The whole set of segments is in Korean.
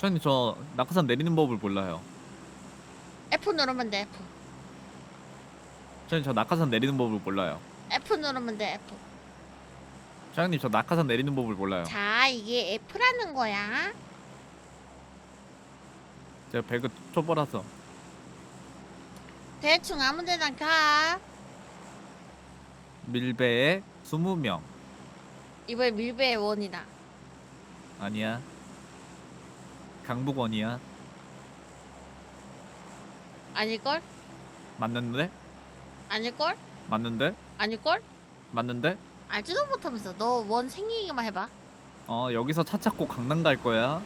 사장님 저 낙하산 내리는 법을 몰라요. F 누르면 돼 F 사장님 저 낙하산 내리는 법을 몰라요. F 누르면 돼 F 사장님 저 낙하산 내리는 법을 몰라요. 자 이게 F라는 거야 제가 배그 초보라서. 대충 아무 데나 가 밀배에 20명. 이번에 밀배의 원이다 아니야. 강북원이야. 아닐걸? 맞는데? 아닐걸? 맞는데? 아닐걸? 맞는데? 알지도 못하면서 너 원 생기기만 해봐 어 여기서 차 찾고 강남 갈 거야.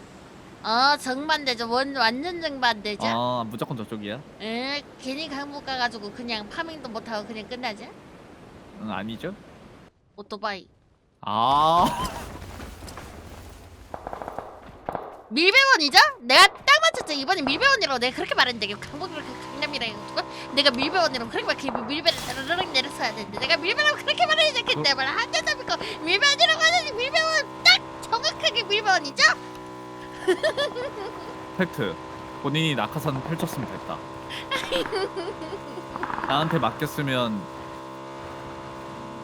어 정반대죠 원 완전 정반대죠 아 무조건 저쪽이야? 에 괜히 강북 가가지고 그냥 파밍도 못하고 그냥 끝나지 응 아니죠? 오토바이 아 밀배원이죠? 내가 딱 맞췄죠 이번에 밀배원이라고 내가 그렇게 말했는데 강북이랑 강남이랑 해가지고 내가 밀배원이라고 그렇게 막 이렇게 밀배를 따르르륵 내렸어야 되는데 내가 밀배라고 그렇게 말하지 않겠대 말 한 대도 믿고 밀배원이라고 하더니 밀배원 딱 정확하게 밀배원이죠? 팩트. 본인이 낙하산 펼쳤으면 됐다. 나한테 맡겼으면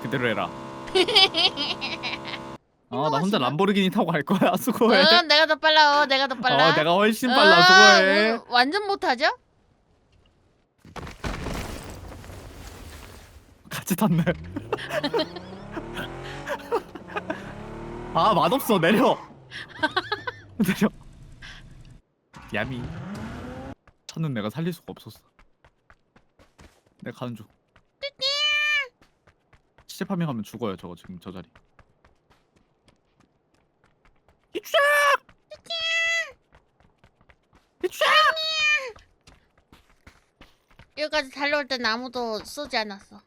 그대로 해라. 아나 혼자 람보르기니 타고 갈 거야. 수고해. 응 내가 더 빨라 어, 내가 더 빨라 어 내가 훨씬 빨라. 아, 수고해. 뭐, 완전 못하죠? 같이 탔네. 아 맛없어 내려. 내려. 야미. 차는 내가 살릴 수가 없었어. 내가 가는 중. 시체 파밍하면 죽어요 저거 지금 저 자리. 이추! 이추! 여기까지 달려올 땐 아무도 쏘지 않았어